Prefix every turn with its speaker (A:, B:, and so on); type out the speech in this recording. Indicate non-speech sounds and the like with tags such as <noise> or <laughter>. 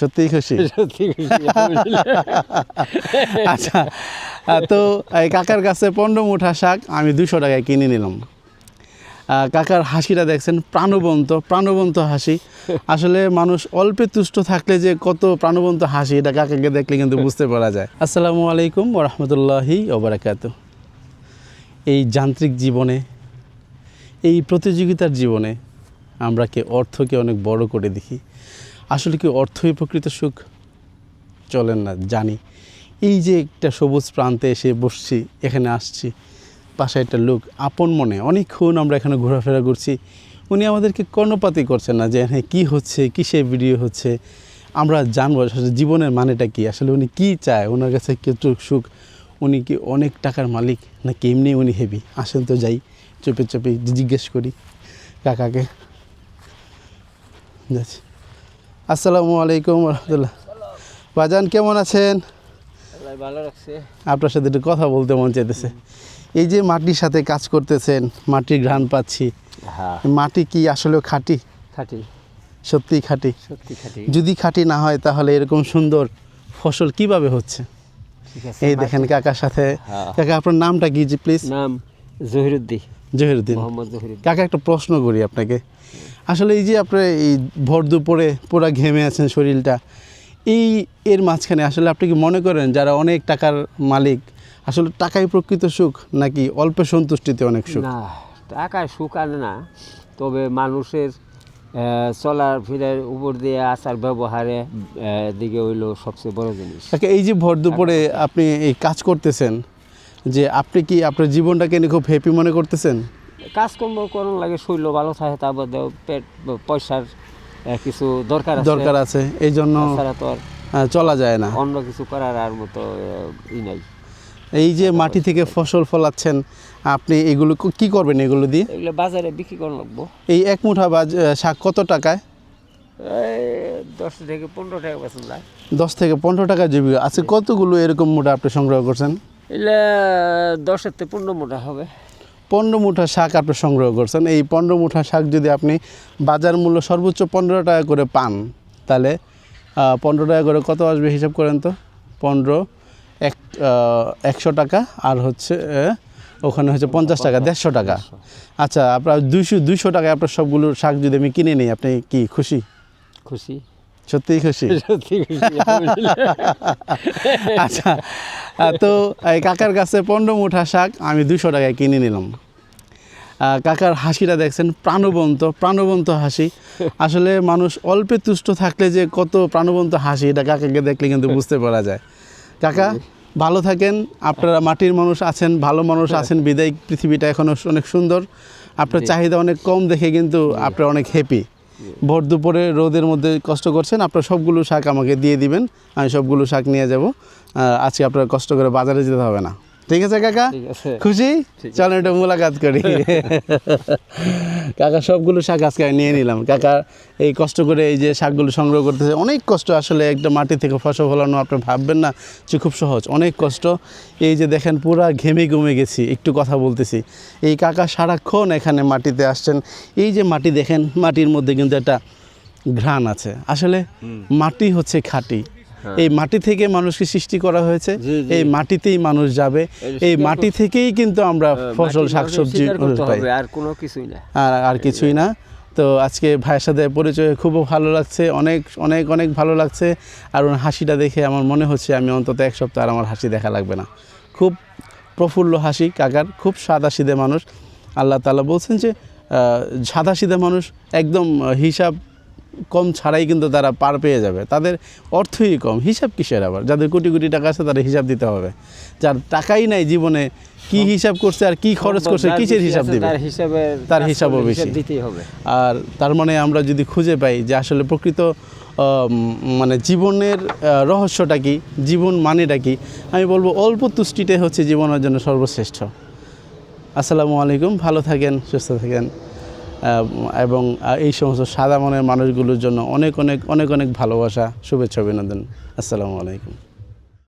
A: সত্যিই খুশি? <laughs>
B: সত্যি খুশি, <laughs>
A: আচ্ছা তো এই কাকার কাছে পনেরো মুঠা শাক আমি দুশো টাকায় কিনে নিলাম। কাকার হাসিটা দেখছেন প্রাণবন্ত প্রাণবন্ত হাসি। আসলে মানুষ অল্পে তুষ্ট থাকলে যে কত প্রাণবন্ত হাসি এটা কাকাকে দেখলে কিন্তু বুঝতে পারা যায়। আসসালামু আলাইকুম ওরহমতুল্লাহি ওবরাকাত। এই যান্ত্রিক জীবনে এই প্রতিযোগিতার জীবনে আমরা কে অর্থকে অনেক বড় করে দেখি। আসলে কি অর্থই প্রকৃত সুখ? চলেন না, জানি। এই যে একটা সবুজ প্রান্তে এসে বসছি, এখানে আসছি পাশে একটা লোক, আপন মনে অনেকক্ষণ আমরা এখানে ঘোরাফেরা করছি। উনি আমাদেরকে কর্ণপাতই করছেন না যে হ্যাঁ কী হচ্ছে কিসে ভিডিও হচ্ছে, আমরা জানব আসলে জীবনের মানেটা কি, আসলে উনি কি চায়, ওনার কাছে কিছু সুখ, উনি কি অনেক টাকার মালিক, নাকি এমনি উনি হেভি? আসেন তো যাই, চুপে চুপে জিজ্ঞেস করি, কাকাকে। যাচ্ছি। আসসালামু আলাইকুম রহমতুল্লাহ। বাজান কেমন আছেন?
B: ভালো রাখছে।
A: আপনার সাথে একটু কথা বলতে মন চাইতেছে। এই যে মাটির সাথে কাজ করতেছেন মাটির ঘ্রাণ পাচ্ছি
B: হ্যাঁ।
A: মাটি কি আসলে খাঁটি?
B: খাটি।
A: সত্যিই খাঁটি।
B: সত্যি খাটি।
A: যদি খাঁটি না হয় তাহলে এরকম সুন্দর ফসল কীভাবে হচ্ছে? এই দেখেন কাকার সাথে।
B: হ্যাঁ।
A: কাকা আপনার নামটা কি জি প্লিজ
B: নাম জহিরুদ্দি
A: জহিরুদ্দিন।
B: জহিরুদ্দিন।
A: কাকা একটা প্রশ্ন করি আপনাকে। আসলে এই যে আপনি এই ভর দুপুরে পুরা ঘেমে আছেন শরীরটা এই এর মাঝখানে আসলে আপনি কি মনে করেন যারা অনেক টাকার মালিক আসলে টাকাই প্রকৃত সুখ নাকি অল্প সন্তুষ্টিতে অনেক সুখ?
B: না টাকায় সুখ আনে না। তবে মানুষের চলার ফিরার উপর দিয়ে আচার ব্যবহারে দিকে হইল সবচেয়ে বড় জিনিস।
A: এই যে ভর দুপুরে আপনি এই কাজ করতেছেন যে আপনি কি আপনার জীবনটাকে নিয়ে খুব হ্যাপি মনে করতেছেন?
B: কাজকর্ম করুন লাগে শৈল ভালো থাকে তারপর পেট পয়সার কিছু দরকার
A: দরকার আছে এই জন্য
B: তো
A: চলা যায় না।
B: অন্য কিছু করার আর মতো ই নাই।
A: এই যে মাটি থেকে ফসল ফলাচ্ছেন আপনি এগুলো ক- করবেন এগুলো দিয়ে?
B: এগুলো বাজারে বিক্রি করা লাগবো।
A: এই এক মুঠা শাক কত টাকায়?
B: দশ থেকে পনেরো টাকা যায়
A: দশ থেকে পনেরো টাকা জমি আছে কতগুলো এরকম মুঠা আপনি সংগ্রহ করছেন?
B: এগুলা দশের থেকে পনেরো মোটা হবে।
A: পনেরো মুঠা শাক আপনি সংগ্রহ করছেন। এই পনেরো মুঠা শাক যদি আপনি বাজার মূল্য সর্বোচ্চ পনেরো টাকা করে পান তাহলে পনেরো টাকা করে কত আসবে হিসাব করেন তো? পনেরো এক একশো টাকা আর হচ্ছে ওখানে হচ্ছে পঞ্চাশ টাকা দেড়শো টাকা। আচ্ছা আপনার দুইশো দুইশো টাকায় আপনার সবগুলো শাক যদি আমি কিনে নিই আপনি কি খুশি?
B: খুশি।
A: সত্যিই খুশি? <laughs> <laughs> আচ্ছা তো এই কাকার কাছে পনেরো মুঠা শাক আমি দুশো টাকায় কিনে নিলাম। কাকার হাসিটা দেখছেন প্রাণবন্ত প্রাণবন্ত হাসি। আসলে মানুষ অল্পে তুষ্ট থাকলে যে কত প্রাণবন্ত হাসি এটা কাকাকে দেখলে কিন্তু বুঝতে পারা যায়। কাকা ভালো থাকেন আপনারা মাটির মানুষ আছেন ভালো মানুষ আছেন বিদায়। পৃথিবীটা এখনও অনেক সুন্দর। আপনার চাহিদা অনেক কম দেখে কিন্তু আপনারা অনেক হ্যাপি ভোর দুপুরে রোদের মধ্যে কষ্ট করছেন, আপনার সবগুলো শাক আমাকে দিয়ে দিবেন, আমি সবগুলো শাক নিয়ে যাব। আজকে আপনার কষ্ট করে বাজারে যেতে হবে না। ঠিক আছে কাকা? খুশি। চলেন এটা মোলাকাত করি। <laughs> কাকা সবগুলো শাক আজকে আমি নিয়ে নিলাম। কাকা এই কষ্ট করে এই যে শাকগুলো সংগ্রহ করতেছে অনেক কষ্ট আসলে একটা মাটি থেকে ফসল ফলানো আপনি ভাববেন না যে খুব সহজ অনেক কষ্ট। এই যে দেখেন পুরা ঘেমে ঘুমে গেছি একটু কথা বলতেছি। এই কাকা সারাক্ষণ এখানে মাটিতে আসছেন। এই যে মাটি দেখেন মাটির মধ্যে কিন্তু একটা ঘ্রাণ আছে। আসলে মাটি হচ্ছে খাঁটি। এই মাটি থেকে মানুষকে সৃষ্টি করা হয়েছে। এই মাটিতেই মানুষ যাবে। এই মাটি থেকেই কিন্তু আমরা ফসল
B: মাটির
A: শাকসবজি পাই।
B: আর কোনো কিছুই না।
A: আর আর কিছুই না। তো আজকে ভাইয়ের সাথে পরিচয় খুবও ভালো লাগছে অনেক অনেক অনেক ভালো লাগছে। আর ওনার হাসিটা দেখে আমার মনে হচ্ছে আমি অন্তত এক সপ্তাহ আর আমার হাসি দেখা লাগবে না। খুব প্রফুল্ল হাসি কাকার। খুব সাদা সিধে মানুষ। আল্লাহ তালা বলছেন যে সাদা সিধে মানুষ একদম হিসাব কম ছাড়াই কিন্তু তারা পার পেয়ে যাবে। তাদের অর্থই কম। হিসাব কিসের আবার? যাদের কোটি কোটি টাকা আছে তাদের হিসাব দিতে হবে। যার টাকাই নাই জীবনে কি হিসাব করছে আর কি খরচ করছে কিসের হিসাব দিবে?
B: তার হিসাবে
A: তার হিসাবও বেশি।
B: দিতেই হবে।
A: আর তার মানে আমরা যদি খুঁজে পাই যে আসলে প্রকৃত মানে জীবনের রহস্যটা কি জীবন মানেটা কি আমি বলব অল্প তুষ্টিটাই হচ্ছে জীবনের জন্য সর্বশ্রেষ্ঠ। আসসালামু আলাইকুম ভালো থাকেন সুস্থ থাকেন। এবং এই সমস্ত সাদা মনের মানুষগুলোর জন্য অনেক অনেক অনেক অনেক ভালোবাসা, শুভেচ্ছা, অভিনন্দন। আসসালামু আলাইকুম।